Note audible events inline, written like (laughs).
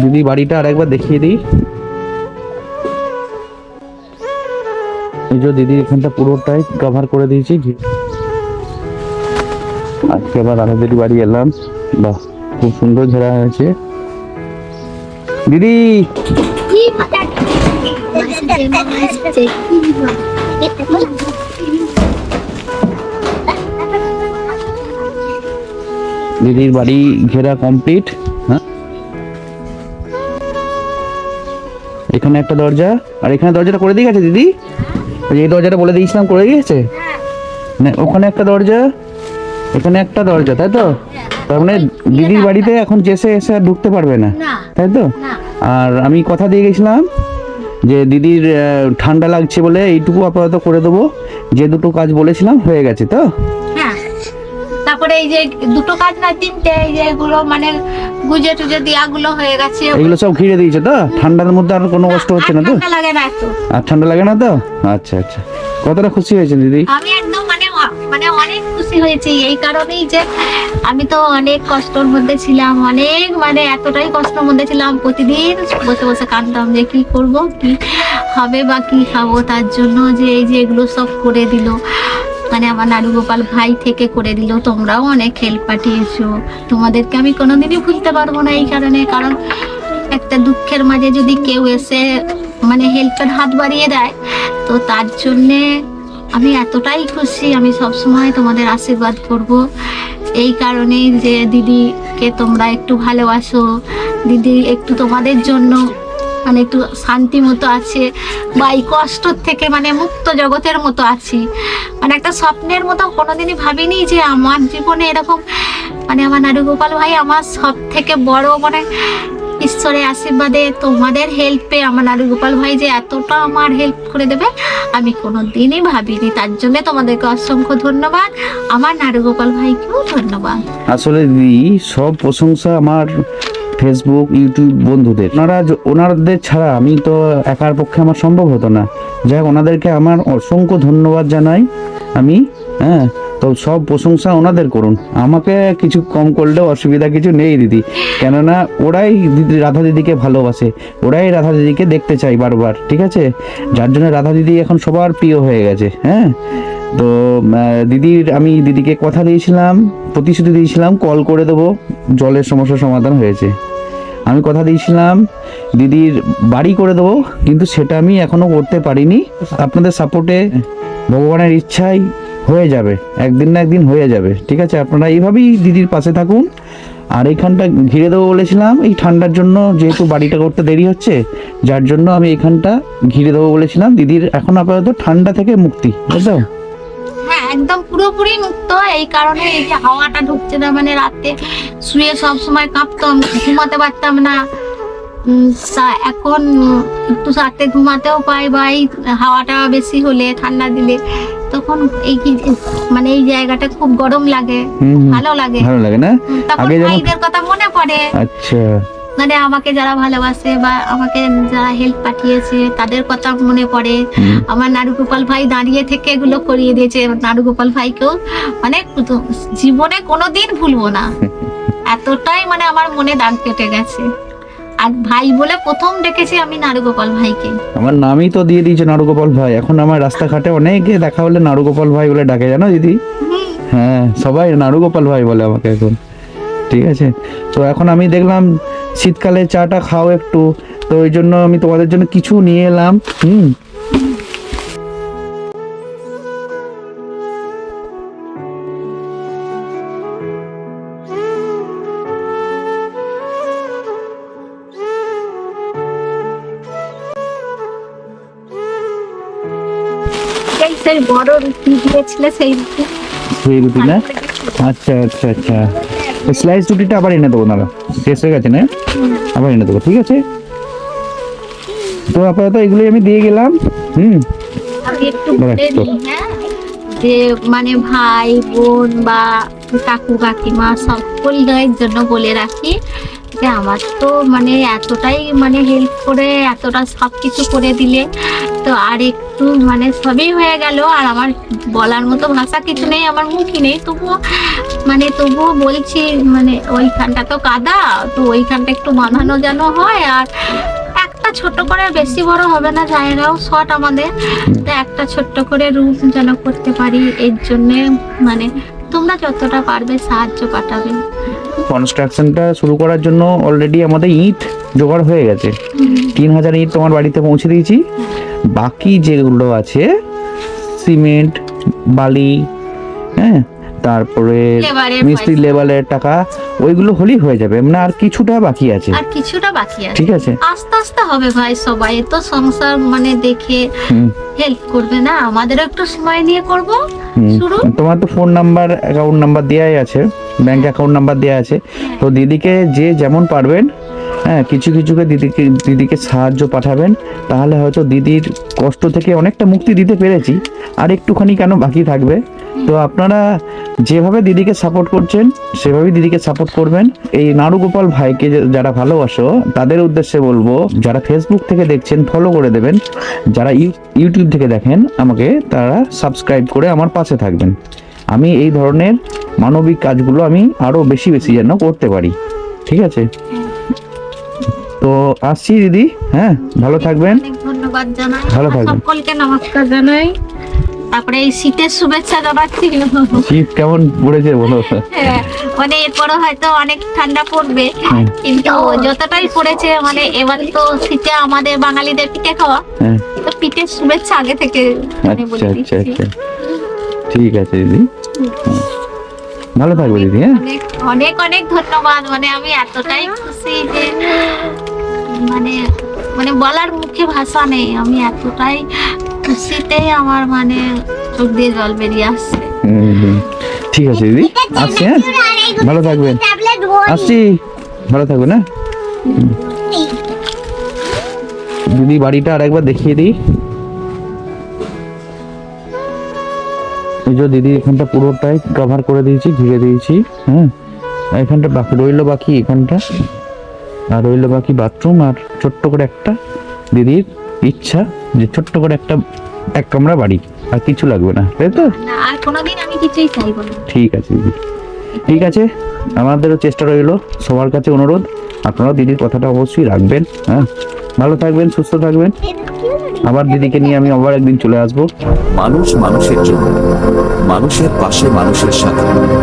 দিদি বাড়িটা আর একবার দেখিয়ে দিই। এই যে দিদি এখানটা পুরোটাই কভার করে দিয়েছি। আজকে আবার আরও দিদি বাড়ি এলাম। বাহ, খুব সুন্দর ঘেরা হয়েছে। দিদি! দিদির বাড়ি ঘেরা কমপ্লিট এখানে একটা দরজা আর এখানে দরজাটা করে দিয়ে গেছে দিদি? ওই এই দরজাটা বলে দিয়েছিলাম করে দিয়েছে না ওখানে একটা দরজা এখানে একটা দরজা তাই তো? তার মানে দিদির বাড়িতে এখন যেসে এসে আর ঢুকতে পারবে না তাই তো? আর আমি কথা দিয়ে গেছিলাম যে দিদির ঠান্ডা লাগছে বলে এইটুকু আপাতত করে দেবো যে দুটো কাজ বলেছিলাম হয়ে গেছে তো? হ্যাঁ এই যে দুটো কাজ না তিনটে এই যে এগুলো মানে গুজে টুজে দেওয়াগুলো হয়ে গেছে। এগুলো সব ঘিরে দিয়েছে তো? ঠান্ডার মধ্যে আর কোনো কষ্ট হচ্ছে না তো? ঠান্ডা লাগে না একটু আর ঠান্ডা লাগে না তো? আচ্ছা আচ্ছা। কতটা খুশি হয়েছেন দিদি? আমি একদম মানে মানে অনেক খুশি হয়েছি। এই কারণেই যে আমি তো অনেক কষ্টর মধ্যে ছিলাম অনেক মানে এতটাই কষ্টের মধ্যে ছিলাম। প্রতিদিন বসে বসে কাঁদতাম যে কি করব কি হবে বা কি খাব তার জন্য যে এই যে এগুলো সব করে দিল। মানে আমার নাড়ু গোপাল ভাই থেকে করে দিল, তোমরাও অনেক হেল্প পাঠিয়েছো। তোমাদেরকে আমি কোনোদিনই ভুলতে পারব না এই কারণে, কারণ একটা দুঃখের মাঝে যদি কেউ এসে মানে হেল্পের হাত বাড়িয়ে দেয়, তো তার জন্যে আমি এতটাই খুশি, আমি সব সময় তোমাদের আশীর্বাদ করব। এই কারণেই যে দিদিকে তোমরা একটু ভালোবাসো, দিদি একটু তোমাদের জন্য মানে একটু শান্তি মতো আছে বা এই কষ্টর থেকে মানে মুক্ত জগতের মতো আছি। মানে একটা স্বপ্নের মতো কোনোদিনই ভাবিনি যে আমার জীবনে এরকম মানে আমার নারুগোপাল ভাই আমার সব থেকে বড় মানে ঈশ্বরের আশীর্বাদে তোমাদের হেল্পে আমার নারুগোপাল ভাই যে এতটা আমার হেল্প করে দেবে, আমি কোনো দিনই ভাবিনি। তার জন্য তোমাদেরকে অসংখ্য ধন্যবাদ। আমার নারুগোপাল ভাইকেও ধন্যবাদ। আসলে দিদি, সব প্রশংসা আমার ফেসবুক ইউটিউব বন্ধুদের। ওনারা ওনাদের ছাড়া আমি তো একার পক্ষে আমার সম্ভব হতো না। যাই হোক, ওনাদেরকে আমার অসংখ্য ধন্যবাদ জানাই আমি হ্যাঁ? তো সব প্রশংসা ওনাদের করুন। আমাকে কিছু কম করলেও অসুবিধা কিছু নেই, দিদি। কেননা ওরাই দিদি, রাধা দিদিকে ভালোবাসে। ওরাই রাধা দিদিকে দেখতে চাই বারবার, ঠিক আছে? যার জন্য রাধা দিদি এখন সবার প্রিয় হয়ে গেছে হ্যাঁ? তো দিদির, আমি দিদিকে কথা দিয়েছিলাম, প্রতিশ্রুতি দিয়েছিলাম, কল করে দেবো, জলের সমস্যার সমাধান হয়েছে। আমি কথা দিয়েছিলাম, দিদির বাড়ি করে দেবো, কিন্তু সেটা আমি এখনও করতে পারিনি। আপনাদের সাপোর্টে ভগবানের ইচ্ছাই হয়ে যাবে, একদিন না একদিন হয়ে যাবে, ঠিক আছে? আপনারা এইভাবেই দিদির পাশে থাকুন। আর এইখানটা ঘিরে দেবো বলেছিলাম, এই ঠান্ডার জন্য যেহেতু বাড়িটা করতে দেরি হচ্ছে, যার জন্য আমি এখানটা ঘিরে দেবো বলেছিলাম। দিদির এখন আপাতত ঠান্ডা থেকে মুক্তি হ্যাঁ একদম পুরোপুরি মুক্ত এই কারণে এই যে হাওয়াটা ঢুকছে না মানে রাতে শুয়ে সব সময় কাঁপতাম ঘুমাতে পারতাম না। এখন একটু রাতে ঘুমাতেও পাই বা এই হাওয়াটা বেশি হলে ঠান্ডা দিলে তখন এই কি মানে এই জায়গাটা খুব গরম লাগে। ভালো লাগে। ভালো লাগে না? তখন ভাইদের কথা মনে পড়ে। আচ্ছা। মানে আমাকে যারা ভালোবাসে বা আমাকে যারা হেল্প পাঠিয়েছে তাদের কথা মনে পড়ে। আমার নারুগোপাল ভাই দাঁড়িয়ে থেকে এগুলো করিয়ে দিয়েছে। নারুগোপাল ভাইকেও মানে জীবনে কোনোদিন ভুলবো না। (laughs) এতটাই মানে আমার মনে দাগ কেটে গেছে। আর ভাই বলে প্রথম ডেকেছি আমি নারুগোপাল ভাইকে। আমার নামই তো দিয়ে দিয়েছে নারুগোপাল ভাই। এখন আমার রাস্তাঘাটে অনেকে দেখা হলে নারুগোপাল ভাই বলে ডাকে জানো দিদি? হ্যাঁ সবাই নারুগোপাল ভাই বলে আমাকে এখন। ঠিক আছে? তো এখন আমি দেখলাম শীতকালে চাটা খাও একটু। তো ওই জন্য আমি তোমাদের জন্য কিছু নিয়ে এলাম। হুম। সেই বড় রুটি দিয়েছিলে সেই রুটি। সেই রুটি না? আচ্ছা আচ্ছা আচ্ছা। স্লাইস রুটিটা আবার এনে দেবো দাদা শেষ হয়ে গেছে না? আবার এনে দেবো ঠিক আছে? তো আপাতত এগুলোই আমি দিয়ে গেলাম হুম? হ্যাঁ? যে মানে ভাই বোন বা কাকু কাকিমা সকল জন্য বলে রাখি। যে আমার তো মানে এতটাই মানে হেল্প করে, এতটা সব কিছু করে দিলে। তো আর একটু মানে সবই হয়ে গেল। আর আমার বলার মতো ভাষা কিছু নেই, আমার মুখই নেই। তবুও মানে তবুও বলছি মানে ওইখানটা তো কাদা, তো ওইখানটা একটু বাঁধানো যেন হয়। আর একটা ছোট করে বেশি বড় হবে না, জায়গাও শর্ট আমাদের। তো একটা ছোট্ট করে রুম যেন করতে পারি, এর জন্যে মানে তোমরা যতটা পারবে সাহায্য পাঠাবে। কনস্ট্রাকশনটা শুরু করার জন্য অলরেডি আমাদের ইট জোগাড় হয়ে গেছে। তিন হাজার ইট তোমার বাড়িতে পৌঁছে দিয়েছি। বাকি যেগুলো আছে সিমেন্ট বালি হ্যাঁ তারপরে মিস্ত্রি। লেবারের টাকা ওইগুলো হলেই হয়ে যাবে। মানে আর কিছুটা বাকি আছে। আর কিছুটা বাকি আছে। ঠিক আছে। আস্তে আস্তে হবে ভাই সবাই তো সংসার মানে দেখে হেল্প করবে না। আমাদেরও একটু সময় নিয়ে করব। শুরু। তোমার তো ফোন নাম্বার অ্যাকাউন্ট নাম্বার দেওয়াই আছে। ব্যাংক অ্যাকাউন্ট নাম্বার দেওয়া আছে। তো দিদিকে যে যেমন পারবেন হ্যাঁ কিছু কিছুকে দিদিকে দিদিকে সাহায্য পাঠাবেন, তাহলে হয়তো দিদির কষ্ট থেকে অনেকটা মুক্তি দিতে পেরেছি। আর একটুখানি কেন বাকি থাকবে? তো আপনারা যেভাবে দিদিকে সাপোর্ট করছেন, সেভাবেই দিদিকে সাপোর্ট করবেন। এই নাড়ুগোপাল ভাইকে যারা ভালোবাসো, তাদের উদ্দেশ্যে বলব, যারা ফেসবুক থেকে দেখছেন ফলো করে দেবেন। যারা ইউ- ইউটিউব থেকে দেখেন, আমাকে তারা সাবস্ক্রাইব করে আমার পাশে থাকবেন। আমি এই ধরনের মানবিক কাজগুলো আমি আরও বেশি বেশি যেন করতে পারি। ঠিক আছে? তো আসছি দিদি হ্যাঁ? ভালো থাকবেন। ধন্যবাদ জানাই। ভালো থাকবেন। সকলকে নমস্কার জানাই। তারপরে এই শীতের শুভেচ্ছা জানাচ্ছি শীত কেমন পড়েছে বলো? হ্যাঁ, মানে এরপরও হয়তো অনেক ঠান্ডা পড়বে। কিন্তু যতটাই পড়েছে মানে এবার তো শীতে আমাদের বাঙালিদের পিঠে খাওয়া। হ্যাঁ। তো পিঠের শুভেচ্ছা আগে থেকে মানে আচ্ছা আচ্ছা আচ্ছা। ঠিক আছে দিদি। ভালো থাকবে দিদি হ্যাঁ? অনেক অনেক ধন্যবাদ। মানে আমি এতটাই খুশি যে মানে মানে বলার মুখে ভাষা নেই। আমি এতটাই খুশিতে আমার মানে চোখ দিয়ে জল বেরিয়ে আসছে। হুম, হুম। ঠিক আছে দিদি। আসছি হ্যাঁ? ভালো থাকবেন। আসছি। ভালো থাকবেন হ্যাঁ? দিদি বাড়িটা আর একবার দেখিয়ে দিই। এই যে দিদি এখানটা পুরোটাই কভার করে দিয়েছি ঘিরে দিয়েছি হ্যাঁ আর এখানটা বাকি রইল বাকি এখানটা। আর রইল বাকি বাথরুম আর ছোট্ট করে একটা দিদির ইচ্ছা যে ছোট্ট করে একটা এক কামরা বাড়ি আর কিছু লাগবে না তাই তো? আর কোনোদিন আমি কিছুই চাইব না। ঠিক আছে দিদি। ঠিক আছে আমাদেরও চেষ্টা রইল সবার কাছে অনুরোধ আপনারা দিদির কথাটা অবশ্যই রাখবেন হ্যাঁ? ভালো থাকবেন সুস্থ থাকবেন। আবার দিদিকে নিয়ে আমি আবার একদিন চলে আসব। মানুষ মানুষের জন্য। মানুষের পাশে মানুষের সাথে।